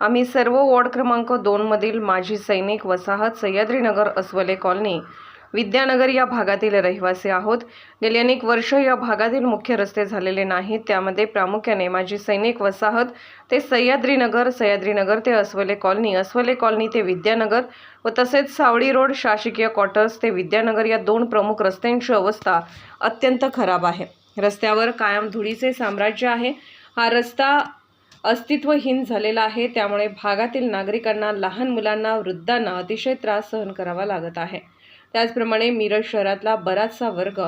आम्ही सर्व वॉर्ड क्रमांक दोनमधील माजी सैनिक वसाहत सह्याद्रीनगर अस्वले कॉलनी विद्यानगर या भागातील रहिवासी आहोत. गेली अनेक वर्ष या भागातील मुख्य रस्ते झालेले नाहीत. त्यामध्ये प्रामुख्याने माजी सैनिक वसाहत ते सह्याद्रीनगर सह्याद्रीनगर ते अस्वले कॉलनी अस्वले कॉलनी ते विद्यानगर व तसेच सावळी रोड शासकीय क्वार्टर्स ते विद्यानगर या दोन प्रमुख रस्त्यांची अवस्था अत्यंत खराब आहे. रस्त्यावर कायम धुळीचे साम्राज्य आहे. हा रस्ता अस्तित्वहीन झालेला आहे. त्यामुळे भागातील नागरिकांना लहान मुलांना वृद्धांना अतिशय त्रास सहन करावा लागत आहे. त्याचप्रमाणे मिरज शहरातला बराचसा वर्ग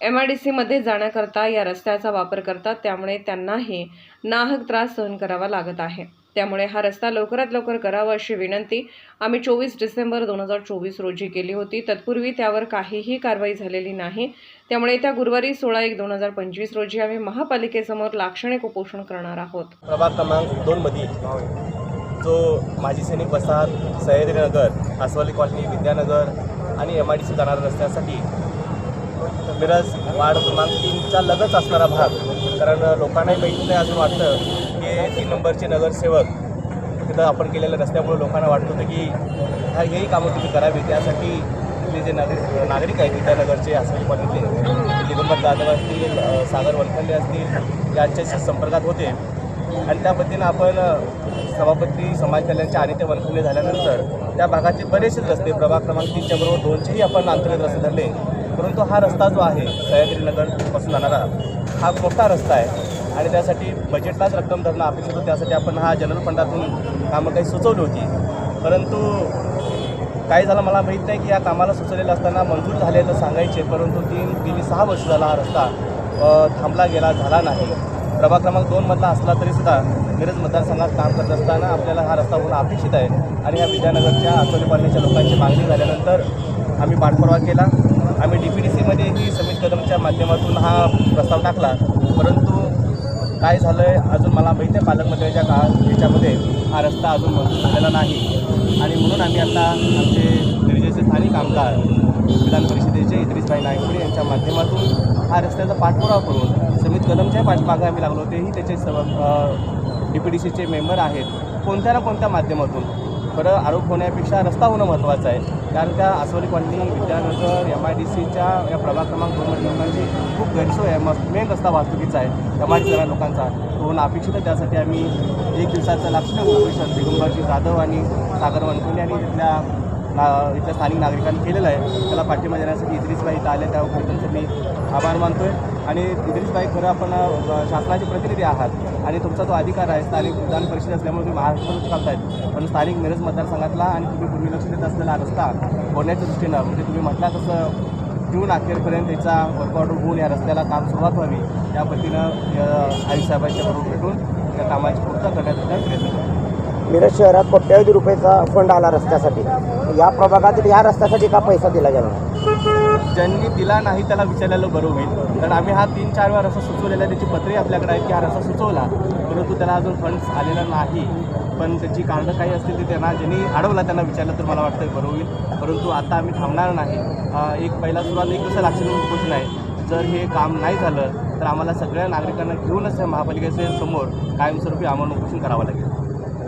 एम आय डी सीमध्ये जाण्याकरता या रस्त्याचा वापर करतात. त्यामुळे त्यांनाही नाहक त्रास सहन करावा लागत आहे. त्यामुळे हा रस्ता लवकरात लवकर करावा अशी विनंती. आम्ही चोवीस डिसेंबर दोन हजार चोवीस रोजी केली होती. तत्पूर्वी त्यावर काहीही कारवाई झालेली नाही. त्यामुळे येत्या गुरुवारी सोळा एक दोन हजार पंचवीस रोजी आम्ही महापालिकेसमोर लाक्षणिक उपोषण करणार आहोत. प्रभाग क्रमांक दोनमधील जो माजी सैनिक वसाहत सह्याद्रीनगर आसवाली कॉलनी विद्यानगर आणि एम आय डी सी जाणाऱ्या रस्त्यासाठी मिरज वार्ड क्रमांक तीनचा लगच असणारा भाग. कारण लोकांनाही माहिती नाही असं वाटतं. की तीन नंबरचे नगरसेवक. तिथं आपण केलेल्या रस्त्यामुळे लोकांना वाटत होतं की ह्या हेही कामं तुम्ही करावी त्यासाठी इथले जे नागरिक नागरिक आहेत विद्यानगरचे आसवली कॉलनीतले दिगंबर जाधव असतील सागर वलखंडे असतील यांच्याशी संपर्कात होते. आणि त्या पद्धतीनं आपण सभापती समाज कल्याणच्या आणि ते वनखंडे झाल्यानंतर त्या भागाचे बरेचसे रस्ते प्रभाग क्रमांक तीनच्या बरोबर दोनशेही आपण अंतर्गत रस्ते धरले. परंतु हा रस्ता जो आहे सह्याद्रीनगरपासून जाणारा हा मोठा रस्ता आहे. आणि त्यासाठी बजेटलाच रक्कम धरणं अपेक्षित होतं. त्यासाठी आपण हा जनरल फंडातून कामं काही सुचवली होती. परंतु काय झालं मला माहीत नाही की या कामाला सुचवलेलं असताना मंजूर झाले तर सांगायचे परंतु तीन गेली सहा वर्ष झाला हा रस्ता थांबला गेला झाला नाही. प्रभाग क्रमांक दोनमधला असला तरीसुद्धा मिरज मतदारसंघात काम करत असताना आपल्याला हा रस्ता होणं अपेक्षित आहे. आणि ह्या विद्यानगरच्या आसोली कॉलनीच्या लोकांची मागणी झाल्यानंतर आम्ही पाठपुरावा केला. आम्ही डी पी डी सीमध्येही समित कदमच्या माध्यमातून हा प्रस्ताव टाकला. परंतु काय झालं आहे अजून मला माहिती आहे पालकमंत्र्याच्या काळात याच्यामध्ये हा रस्ता अजून मंजूर झालेला नाही. आणि म्हणून आम्ही आता आमचे मिरजेचे स्थानिक आमदार विधान परिषदेचे इद्रिसभाई नायकोडे यांच्या माध्यमातून हा रस्त्याचा पाठपुरावा करून समित कदमच्याही पाठमागे आम्ही लागलो तेही त्याचे स डी पी डी सीचे मेंबर आहेत. कोणत्या ना कोणत्या माध्यमातून खरं आरोप होण्यापेक्षा रस्ता होणं महत्त्वाचं आहे. कारण त्या Asawali colony Vidyanagar M I D सीच्या या प्रभाग क्रमांक दोन लोकांची खूप गैरसोय आहे. मग मेन रस्ता वाहतुकीचा आहे. एम आय डी लोकांचा. तो होणं अपेक्षित आहे. त्यासाठी आम्ही एक दिवसाचं लाक्षणिक उपोषण दिगंबरजी जाधव आणि सागर वनकुले आणि तिथल्या ना इथल्या स्थानिक नागरिकांनी केलेलं आहे. त्याला पाठिंबा देण्यासाठी इद्रिसबाई इथं आले त्यावर त्यांचं मी आभार मानतो आहे आणि इद्रिसबाई खरं आपण शासनाचे प्रतिनिधी आहात. आणि तुमचा जो अधिकार आहे स्थानिक विधान परिषद असल्यामुळे तुम्ही महाराष्ट्रातच आहेत पण स्थानिक मिरज मतदारसंघातला आणि तुम्ही पूर्वी लक्ष देत असलेला रस्ता होण्याच्या दृष्टीनं म्हणजे तुम्ही म्हटला तसं जून अखेरपर्यंत याचा वर्कआउट होऊन या रस्त्याला काम सुरुवात व्हावी या पद्धतीनं अ, आई बरोबर भेटून त्या कामाची पूर्तता करण्याचा प्रयत्न करतो. मिरज शहरात कोट्यावधी रुपयाचा फंड आला रस्त्यासाठी. या प्रभागातील या रस्त्यासाठी का पैसा दिला गेला ज्यांनी दिला नाही त्याला विचारलेलं बरं होईल. कारण आम्ही हा तीन चार वेळा रस्ता सुचवलेला आहे त्याची पत्रही आपल्याकडे आहेत की हा रस्ता सुचवला. परंतु त्याला अजून फंड्स आलेला नाही. पण त्याची कारणं काही असतील ते त्यांना ज्यांनी अडवला त्यांना विचारलं तर मला वाटतं बरं होईल. परंतु आता आम्ही थांबणार नाही. एक पहिला सुरुवात एक दिवसा लक्षात उपोषण आहे. जर हे काम नाही झालं तर आम्हाला सगळ्या नागरिकांना घेऊनच या महापालिकेच्या समोर कायमस्वरूपी आम्हाला उपोषण करावं लागेल.